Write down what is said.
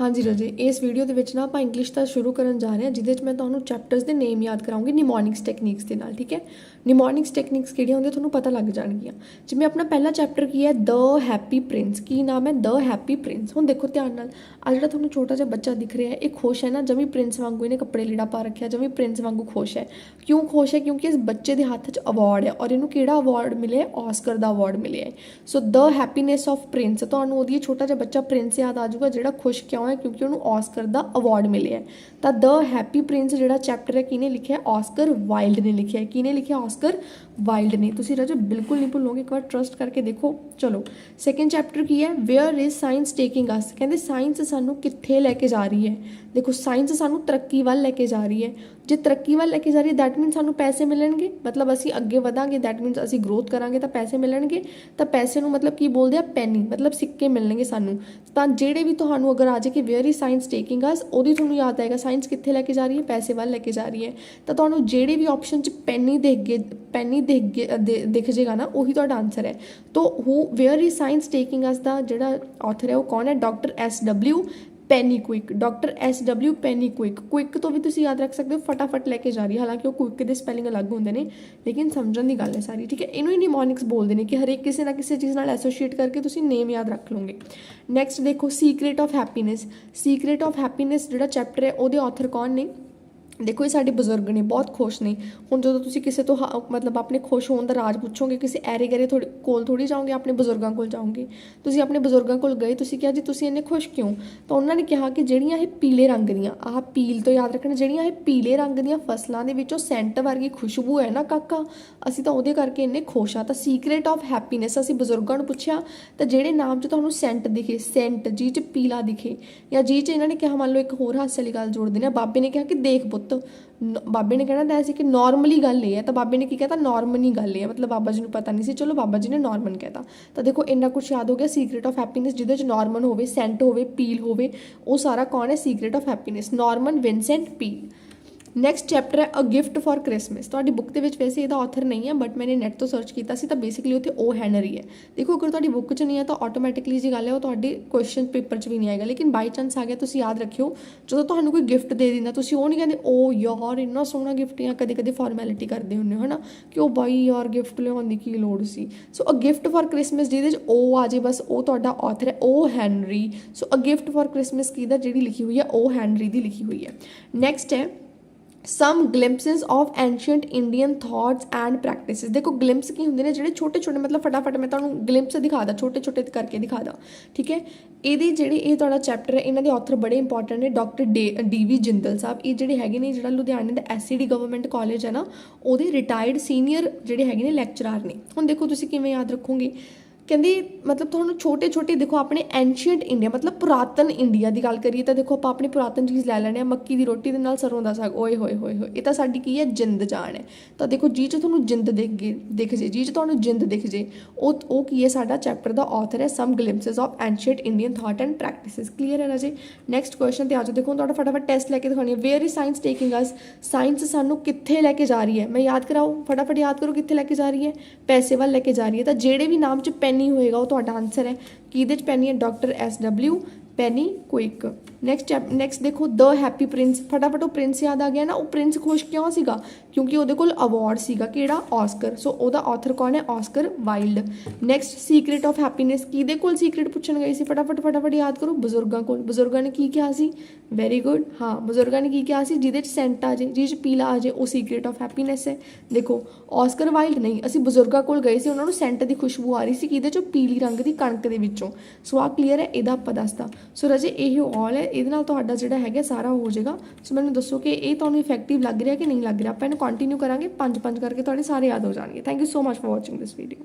ਹਾਂਜੀ ਰਾਜੇ, ਇਸ ਵੀਡੀਓ ਦੇ ਵਿੱਚ ਨਾ ਆਪਾਂ ਇੰਗਲਿਸ਼ ਦਾ ਸ਼ੁਰੂ ਕਰਨ ਜਾ ਰਹੇ ਹਾਂ, ਜਿਹਦੇ ਵਿੱਚ ਮੈਂ ਤੁਹਾਨੂੰ ਚੈਪਟਰਸ ਦੇ ਨੇਮ ਯਾਦ ਕਰਾਉਂਗੀ ਨਿਮੋਨਿਕਸ ਟੈਕਨੀਕਸ ਦੇ ਨਾਲ, ਠੀਕ ਹੈ? ਨਿਮੋਨਿਕਸ ਟੈਕਨੀਕਸ ਕਿਹੜੀਆਂ ਹੁੰਦੀਆਂ ਤੁਹਾਨੂੰ ਪਤਾ ਲੱਗ ਜਾਣਗੀਆਂ। ਜਿਵੇਂ ਆਪਣਾ ਪਹਿਲਾ ਚੈਪਟਰ ਕੀ ਹੈ? ਦ ਹੈਪੀ ਪ੍ਰਿੰਸ ਕੀ ਨਾਮ ਹੈ? ਦ ਹੈਪੀ ਪ੍ਰਿੰਸ ਹੁਣ ਦੇਖੋ ਧਿਆਨ ਨਾਲ ਆ ਜਿਹੜਾ ਤੁਹਾਨੂੰ ਛੋਟਾ ਜਿਹਾ ਬੱਚਾ ਦਿਖ ਰਿਹਾ ਹੈ, ਇਹ ਖੁਸ਼ ਹੈ ਨਾ? ਜਮੀ ਪ੍ਰਿੰਸ ਵਾਂਗੂ ਇਹਨੇ ਕੱਪੜੇ ਲੀੜਾ ਪਾ ਰੱਖਿਆ, ਜਮੀ ਪ੍ਰਿੰਸ ਵਾਂਗੂ ਖੁਸ਼ ਹੈ। ਕਿਉਂ ਖੁਸ਼ ਹੈ? ਕਿਉਂਕਿ ਇਸ ਬੱਚੇ ਦੇ ਹੱਥ 'ਚ ਅਵਾਰਡ ਹੈ ਔਰ ਇਹਨੂੰ ਕਿਹੜਾ ਅਵਾਰਡ ਮਿਲਿਆ? ਹੈ ਆਸਕਰ ਦਾ ਅਵਾਰਡ ਮਿਲਿਆ ਹੈ। So the happiness of prince ਤੁਹਾਨੂੰ ਉਹਦੀ ਛੋਟਾ ਜਿਹਾ ਬੱਚਾ ਪ੍ਰਿੰਸ ਯਾਦ ਆ ਜਾਊਗਾ, ਜਿਹੜਾ ਖੁਸ਼ ਕਿਉਂ ਹੈ ਕਿਉਂਕਿ ਉਹਨੂੰ ਆਸਕਰ ਦਾ ਅਵਾਰਡ ਮਿਲਿਆ ਹੈ। ਤਾਂ ਦ ਹੈਪੀ ਪ੍ਰਿੰਸ ਜਿਹੜਾ ਚੈਪਟਰ ਹੈ, ਕਿਹਨੇ ਲਿਖਿਆ? ਹੈ ਆਸਕਰ ਵਾਈਲਡ ਨੇ ਲਿਖਿਆ ਹੈ। ਕਿਹਨੇ ਲਿਖਿਆ? ਆਸਕਰ ਵਾਈਲਡ ਨੇ। ਤੁਸੀਂ ਰਾਜਾ ਬਿਲਕੁਲ ਨਹੀਂ ਭੁੱਲੋਗੇ, ਇੱਕ ਵਾਰ ਟਰਸਟ ਕਰਕੇ ਦੇਖੋ। ਚਲੋ ਸੈਕੰਡ ਚੈਪਟਰ ਕੀ ਹੈ? Where is science taking us ਕਹਿੰਦੇ ਸਾਇੰਸ ਸਾਨੂੰ ਕਿੱਥੇ ਲੈ ਕੇ ਜਾ ਰਹੀ ਹੈ? ਦੇਖੋ ਸਾਇੰਸ ਸਾਨੂੰ ਤਰੱਕੀ ਵੱਲ ਲੈ ਕੇ ਜਾ ਰਹੀ ਹੈ। ਜੇ ਤਰੱਕੀ ਵੱਲ ਲੈ ਕੇ ਜਾ ਰਹੀ ਹੈ ਦੈਟ ਮੀਨਸ ਸਾਨੂੰ ਪੈਸੇ ਮਿਲਣਗੇ? ਮਤਲਬ ਅਸੀਂ ਅੱਗੇ ਵਧਾਂਗੇ ਦੈਟ ਮੀਨਸ ਅਸੀਂ ਗਰੋਥ ਕਰਾਂਗੇ, ਤਾਂ ਪੈਸੇ ਮਿਲਣਗੇ? ਤਾਂ ਪੈਸੇ ਨੂੰ ਮਤਲਬ ਕੀ ਬੋਲਦੇ ਆ? ਪੈਨੀ ਮਤਲਬ ਸਿੱਕੇ ਮਿਲਣਗੇ ਸਾਨੂੰ। ਤਾਂ ਜਿਹੜੇ ਵੀ ਤੁਹਾਨੂੰ ਅਗਰ ਆ ਜਾਏ ਕਿ where is science taking us ਉਹਦੀ ਤੁਹਾਨੂੰ ਯਾਦ ਆਏਗਾ ਸਾਇੰਸ ਕਿੱਥੇ ਲੈ ਕੇ ਜਾ ਰਹੀ ਹੈ? ਪੈਸੇ ਵੱਲ ਲੈ ਕੇ ਜਾ ਰਹੀ ਹੈ। ਤਾਂ ਤੁਹਾਨੂੰ ਜਿਹੜੇ ਵੀ ਆਪਸ਼ਨ 'ਚ ਪੈਨੀ ਦੇਖ ਗਏ ਪੈਨੀ ਦਿਖ ਦੇ- ਦਿਖ ਜੇਗਾ ਨਾ, ਉਹੀ ਤੁਹਾਡਾ ਆਨਸਰ ਹੈ। ਤੋ ਹੂ where is science taking us ਦਾ ਜਿਹੜਾ ਆਥਰ ਹੈ, ਉਹ ਕੌਣ ਹੈ? Doctor S W Pennycuick doctor S W Pennycuick quick ਤੋਂ ਵੀ ਤੁਸੀਂ ਯਾਦ ਰੱਖ ਸਕਦੇ ਹੋ, ਫਟਾਫਟ ਲੈ ਕੇ ਜਾ ਰਹੀ ਹੈ। ਹਾਲਾਂਕਿ ਉਹ ਕੁਇਕ ਦੇ ਸਪੈਲਿੰਗ ਅਲੱਗ ਹੁੰਦੇ ਨੇ, ਲੇਕਿਨ ਸਮਝਣ ਦੀ ਗੱਲ ਹੈ ਸਾਰੀ, ਠੀਕ ਹੈ? ਇਹਨੂੰ ਹੀ ਨਿਮੋਨਿਕਸ ਬੋਲਦੇ ਨੇ ਕਿ ਹਰੇਕ ਕਿਸੇ ਨਾ ਕਿਸੇ ਚੀਜ਼ ਨਾਲ ਐਸੋਸੀਏਟ ਕਰਕੇ ਤੁਸੀਂ ਨੇਮ ਯਾਦ ਰੱਖ ਲਓਗੇ। ਨੈਕਸਟ ਦੇਖੋ secret of happiness secret of happiness ਜਿਹੜਾ ਚੈਪਟਰ ਹੈ, ਉਹਦੇ ਆਥਰ ਕੌਣ ਨੇ? ਦੇਖੋ ਇਹ ਸਾਡੇ ਬਜ਼ੁਰਗ ਨੇ, ਬਹੁਤ ਖੁਸ਼ ਨੇ। ਹੁਣ ਜਦੋਂ ਤੁਸੀਂ ਕਿਸੇ ਤੋਂ ਹਾ- ਮਤਲਬ ਆਪਣੇ ਖੁਸ਼ ਹੋਣ ਦਾ ਰਾਜ ਪੁੱਛੋਗੇ, ਕਿਸੇ ਐਰੇ ਗਰੇ ਥੋੜੀ ਕੋਲ ਥੋੜੀ ਜਾਓਗੇ, ਆਪਣੇ ਬਜ਼ੁਰਗਾਂ ਕੋਲ ਜਾਓਗੇ, ਤੁਸੀਂ ਆਪਣੇ ਬਜ਼ੁਰਗਾਂ ਕੋਲ ਗਏ, ਤੁਸੀਂ ਕਿਹਾ ਜੀ ਤੁਸੀਂ ਇੰਨੇ ਖੁਸ਼ ਕਿਉਂ? ਤਾਂ ਉਹਨਾਂ ਨੇ ਕਿਹਾ ਕਿ ਜਿਹੜੀਆਂ ਇਹ ਪੀਲੇ ਰੰਗ ਦੀਆਂ, ਆਹ ਪੀਲ ਤੋਂ ਯਾਦ ਰੱਖਣਾ, ਜਿਹੜੀਆਂ ਇਹ ਪੀਲੇ ਰੰਗ ਦੀਆਂ ਫਸਲਾਂ ਦੇ ਵਿੱਚੋਂ ਸੈਂਟ ਵਰਗੀ ਖੁਸ਼ਬੂ ਹੈ ਨਾ ਕਾਕਾ? ਅਸੀਂ ਤਾਂ ਉਹਦੇ ਕਰਕੇ ਇੰਨੇ ਖੁਸ਼ ਆ ਤਾਂ ਸੀਕ੍ਰੀਟ ਆਫ ਹੈਪੀਨੈਸ ਅਸੀਂ ਬਜ਼ੁਰਗਾਂ ਨੂੰ ਪੁੱਛਿਆ, ਤਾਂ ਜਿਹੜੇ ਨਾਮ 'ਚ ਤੁਹਾਨੂੰ ਸੈਂਟ ਦਿਖੇ, ਸੈਂਟ ਜੀ 'ਚ ਪੀਲਾ ਦਿਖੇ, ਜਾਂ ਜੀ 'ਚ ਇਹਨਾਂ ਨੇ ਕਿਹਾ, ਮੰਨ ਲਓ ਇੱਕ ਹੋਰ ਹਾਸੇ ਵਾਲੀ ਗੱਲ ਜੋੜ ਦਿੰਦੇ ਆ ਬਾਬੇ ਨੇ ਕਿਹਾ ਕਿ ਦੇਖ ਪੁੱਤ ਨ- ਬਾਬੇ ਨੇ ਕਹਿਣਾ ਤਾਂ ਸੀ ਕਿ ਨਾਰਮਲੀ ਗੱਲ ਇਹ ਹੈ, ਤਾਂ ਬਾਬੇ ਨੇ ਕੀ ਕਹਿਤਾ? ਨਾਰਮਲੀ ਗੱਲ ਇਹ ਹੈ। ਮਤਲਬ ਬਾਬਾ ਜੀ ਨੂੰ ਪਤਾ ਨਹੀਂ ਸੀ, ਚਲੋ ਬਾਬਾ ਜੀ ਨੇ ਨਾਰਮਲ ਕਹਿਤਾ। ਤਾਂ ਦੇਖੋ, ਇੰਨਾ ਕੁਝ ਯਾਦ ਹੋ ਗਿਆ ਸੀਕ੍ਰੀਟ ਆਫ ਹੈਪੀਨੈਸ ਜਿਹਦੇ ਚ ਨਾਰਮਨ ਹੋਵੇ ਸੈਂਟ ਹੋਵੇ ਪੀਲ ਹੋਵੇ, ਉਹ ਸਾਰਾ ਕੌਣ ਹੈ? Secret of happiness Norman Vincent Peale next chapter ਹੈ ਅ ਗਿਫਟ ਫॉर ਕ੍ਰਿਸਮਸ ਤੁਹਾਡੀ ਬੁੱਕ ਦੇ ਵਿੱਚ ਵੈਸੇ ਇਹਦਾ ਆਥਰ ਨਹੀਂ ਹੈ ਬਟ ਮੈਂ ਨੈਟ ਤੋਂ ਸਰਚ ਕੀਤਾ ਸੀ ਤਾਂ ਬੇਸਿਕਲੀ ਉੱਥੇ ਉਹ ਹੈਨਰੀ ਹੈ। ਦੇਖੋ, ਅਗਰ ਤੁਹਾਡੀ ਬੁੱਕ 'ਚ ਨਹੀਂ ਹੈ ਤਾਂ ਆਟੋਮੈਟਿਕਲੀ ਜੀ ਗੱਲ ਹੈ, ਉਹ ਤੁਹਾਡੇ ਕੁਐਸਚਨ ਪੇਪਰ 'ਚ ਵੀ ਨਹੀਂ ਆਏਗਾ। ਲੇਕਿਨ ਬਾਈ ਚਾਂਸ ਆ ਗਿਆ, ਤੁਸੀਂ ਯਾਦ ਰੱਖਿਓ, ਜਦੋਂ ਤੁਹਾਨੂੰ ਕੋਈ ਗਿਫਟ ਦੇ ਦਿੰਦਾ, ਤੁਸੀਂ ਉਹ ਨਹੀਂ ਕਹਿੰਦੇ, ਓ ਯਾਰ, ਇੰਨਾ ਸੋਹਣਾ ਗਿਫਟ ਜਾਂ ਕਦੇ-ਕਦੇ ਫਾਰਮੈਲਿਟੀ ਕਰਦੇ ਹੁੰਦੇ ਹੋ, ਹਨਾ? ਕਿ ਉਹ ਬਾਈ ਯਾਰ ਗਿਫਟ ਲਿਆਉਣ ਦੀ ਕੀ ਲੋੜ ਸੀ? So a gift for Christmas ਜਿਹਦੇ 'ਚ ਉਹ ਆ ਜੇ, ਬਸ ਉਹ ਤੁਹਾਡਾ ਆਥਰ ਹੈ ਉਹ Henry so a gift for Christmas ਕਿਹਦਾ? ਜਿਹੜੀ ਲਿਖੀ ਹੋਈ ਹੈ ਉਹ ਹੈਨਰੀ ਦੀ ਲਿਖੀ ਹੋਈ ਹੈ। ਨੈਕਸਟ ਹੈ some glimpses of ancient Indian thoughts and practices ਦੇਖੋ ਗਲਿੰਪਸ ਕੀ ਹੁੰਦੇ ਨੇ ਜਿਹੜੇ ਛੋਟੇ ਛੋਟੇ ਮਤਲਬ ਫਟਾਫਟ ਮੈਂ ਤੁਹਾਨੂੰ ਗਲਿੰਪਸ ਦਿਖਾਦਾ ਛੋਟੇ ਛੋਟੇ ਕਰਕੇ ਦਿਖਾਦਾ ਠੀਕ ਹੈ ਇਹਦੇ ਜਿਹੜੇ ਇਹ ਤੁਹਾਡਾ ਚੈਪਟਰ ਹੈ ਇਹਨਾਂ ਦੇ ਆਥਰ ਬੜੇ ਇੰਪੋਰਟੈਂਟ ਨੇ ਡਾਕਟਰ ਡੀ ਵੀ ਜਿੰਦਲ ਸਾਹਿਬ ਇਹ ਜਿਹੜੇ ਹੈਗੇ ਨੇ ਜਿਹੜਾ ਲੁਧਿਆਣੇ ਦਾ ਐਸਸੀਡੀ ਗਵਰਨਮੈਂਟ ਕਾਲਜ ਹੈ ਨਾ ਉਹਦੇ ਰਿਟਾਇਰਡ ਸੀਨੀਅਰ ਜਿਹੜੇ ਹੈਗੇ ਨੇ ਲੈਕਚਰਰ ਨੇ ਹੁਣ ਦੇਖੋ ਤੁਸੀਂ ਕਿਵੇਂ ਯਾਦ ਰੱਖੋਗੇ ਕਹਿੰਦੀ, ਮਤਲਬ ਤੁਹਾਨੂੰ ਛੋਟੇ ਛੋਟੇ ਦੇਖੋ ਆਪਣੇ ਐਂਸ਼ੀਅੰਟ ਇੰਡੀਆ ਮਤਲਬ ਪੁਰਾਤਨ ਇੰਡੀਆ ਦੀ ਗੱਲ ਕਰੀਏ ਤਾਂ ਦੇਖੋ ਆਪਾਂ ਆਪਣੀ ਪੁਰਾਤਨ ਚੀਜ਼ ਲੈ ਲੈਣੇ ਆ ਮੱਕੀ ਦੀ ਰੋਟੀ ਦੇ ਨਾਲ ਸਰੋਂ ਦਾ ਸਾਗ, ਓਏ ਹੋਏ ਹੋਏ ਹੋਏ। ਇਹ ਤਾਂ ਸਾਡੀ ਕੀ ਹੈ? ਜਿੰਦ ਜਾਨ ਹੈ। ਤਾਂ ਦੇਖੋ, ਜੀ ਚ ਤੁਹਾਨੂੰ ਜਿੰਦ ਦੇਖ ਗਈ ਦਿਖ ਜੇ, ਜੀ ਚ ਤੁਹਾਨੂੰ ਜਿੰਦ ਦਿਖ ਜੇ, ਉਹ ਉਹ ਕੀ ਹੈ ਸਾਡਾ ਚੈਪਟਰ ਦਾ ਆਥਰ ਹੈ some glimpses of ancient Indian thought and practices clear ਹੈ ਨਾ ਜੀ? ਨੈਕਸਟ ਕੁਐਸਚਨ ਤੇ ਆਜੋ ਦੇਖੋ ਤੁਹਾਡਾ ਫਟਾਫਟ ਟੈਸਟ ਲੈ ਕੇ ਦਿਖਾਉਣੀ ਹੈ। Where is science taking us science ਸਾਨੂੰ ਕਿੱਥੇ ਲੈ ਕੇ ਜਾ ਰਹੀ ਹੈ? ਮੈਂ ਯਾਦ ਕਰਾਉ ਫਟਾਫਟ ਯਾਦ ਕਰੋ ਕਿੱਥੇ ਲੈ ਕੇ ਜਾ ਰਹੀ ਹੈ? ਪੈਸੇ ਵੱਲ ਲੈ ਕੇ ਜਾ ਰਹੀ ਹੈ। ਤਾਂ ਜਿਹੜੇ ਵੀ ਨਾਮ ਚ ਪੈਨ ਹੋਏਗਾ ਉਹ ਤੁਹਾਡਾ ਆਨਸਰ ਹੈ ਕਿਹਦੇ ਚ ਪੈਨੀ ਹੈ doctor S W Pennycuick next next ਦੇਖੋ ਦ ਹੈਪੀ ਪ੍ਰਿੰਸ ਫਟਾਫਟ ਉਹ ਪ੍ਰਿੰਸ ਯਾਦ ਆ ਗਿਆ ਨਾ, ਉਹ ਪ੍ਰਿੰਸ ਖੁਸ਼ ਕਿਉਂ ਸੀਗਾ? ਕਿਉਂਕਿ ਉਹਦੇ ਕੋਲ ਅਵਾਰਡ ਸੀਗਾ। ਕਿਹੜਾ? ਆਸਕਰ ਸੋ ਉਹਦਾ ਆਥਰ ਕੌਣ ਹੈ? Oscar Wilde next secret of happiness ਕਿਹਦੇ ਕੋਲ ਸੀਕ੍ਰੀਟ ਪੁੱਛਣ ਗਏ ਸੀ? ਫਟਾਫਟ ਫਟਾਫਟ ਯਾਦ ਕਰੋ, ਬਜ਼ੁਰਗਾਂ ਕੋਲ। ਬਜ਼ੁਰਗਾਂ ਨੇ ਕੀ ਕਿਹਾ ਸੀ? ਵੈਰੀ ਗੁੱਡ ਹਾਂ, ਬਜ਼ੁਰਗਾਂ ਨੇ ਕੀ ਕਿਹਾ ਸੀ? ਜਿਹਦੇ ਚ ਸੈਂਟ ਆ ਜੇ, ਜਿਹਦੇ ਚ ਪੀਲਾ ਆ ਜੇ, ਉਹ ਸੀਕ੍ਰੀਟ ਆਫ ਹੈਪੀਨੈਸ ਹੈ। ਦੇਖੋ ਆਸਕਰ ਵਾਈਲਡ ਨਹੀਂ, ਅਸੀਂ ਬਜ਼ੁਰਗਾਂ ਕੋਲ ਗਏ ਸੀ, ਉਹਨਾਂ ਨੂੰ ਸੈਂਟ ਦੀ ਖੁਸ਼ਬੂ ਆ ਰਹੀ ਸੀ ਕਿਹਦੇ ਚੋਂ ਪੀਲੀ ਰੰਗ ਦੀ ਕਣਕ ਦੇ ਵਿੱਚੋਂ। ਸੋ ਆ ਕਲੀਅਰ ਹੈ, ਇਹਦਾ ਆਪਾਂ ਦੱਸਦਾ ਸੋ ਰਜੇ ਇਹ ਆਲ ਹੈ। ਇਹਦੇ ਨਾਲ ਤੁਹਾਡਾ ਜਿਹੜਾ ਹੈਗਾ, ਸਾਰਾ ਹੋ ਜਾਏਗਾ। ਸੋ ਮੈਨੂੰ ਦੱਸੋ ਕਿ ਇਹ ਤੁਹਾਨੂੰ ਇਫੈਕਟਿਵ ਲੱਗ ਰਿਹਾ ਕਿ ਨਹੀਂ ਲੱਗ ਰਿਹਾ? ਆਪਾਂ ਇਹਨੂੰ ਕੰਟੀਨਿਊ ਕਰਾਂਗੇ। ਪੰਜ ਪੰਜ ਕਰਕੇ ਤੁਹਾਡੇ ਸਾਰੇ ਯਾਦ ਹੋ ਜਾਣਗੇ। Thank you so much for watching this video